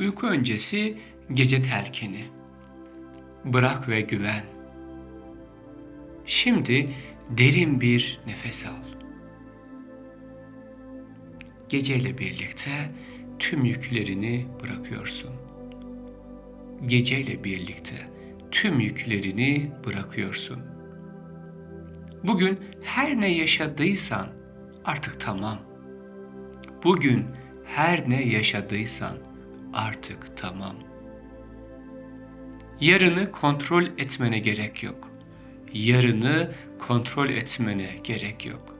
Uyku öncesi gece telkini. Bırak ve güven. Şimdi derin bir nefes al. Geceyle birlikte tüm yüklerini bırakıyorsun. Geceyle birlikte tüm yüklerini bırakıyorsun. Bugün her ne yaşadıysan artık tamam. Bugün her ne yaşadıysan artık tamam. Yarını kontrol etmene gerek yok. Yarını kontrol etmene gerek yok.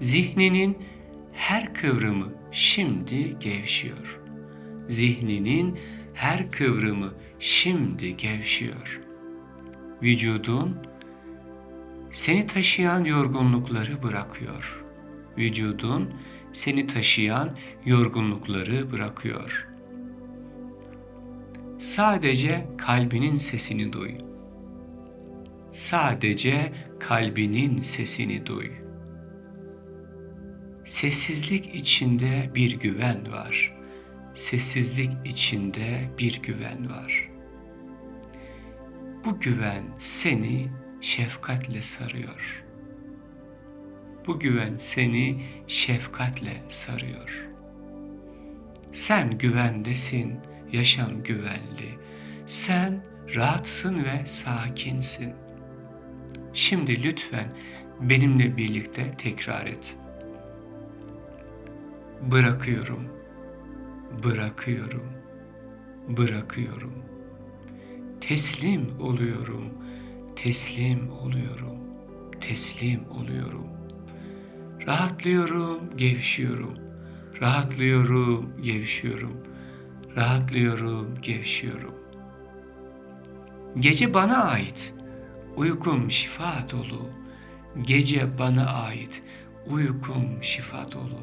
Zihninin her kıvrımı şimdi gevşiyor. Zihninin her kıvrımı şimdi gevşiyor. Vücudun seni taşıyan yorgunlukları bırakıyor. Vücudun seni taşıyan yorgunlukları bırakıyor. Sadece kalbinin sesini duy. Sadece kalbinin sesini duy. Sessizlik içinde bir güven var. Sessizlik içinde bir güven var. Bu güven seni şefkatle sarıyor. Bu güven seni şefkatle sarıyor. Sen güvendesin, yaşam güvenli. Sen rahatsın ve sakinsin. Şimdi lütfen benimle birlikte tekrar et. Bırakıyorum, bırakıyorum, bırakıyorum. Teslim oluyorum, teslim oluyorum, teslim oluyorum. Rahatlıyorum, gevşiyorum. Rahatlıyorum, gevşiyorum. Rahatlıyorum, gevşiyorum. Gece bana ait. Uykum şifa dolu. Gece bana ait. Uykum şifa dolu.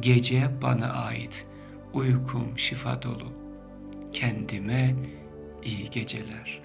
Gece bana ait. Uykum şifa dolu. Kendime iyi geceler.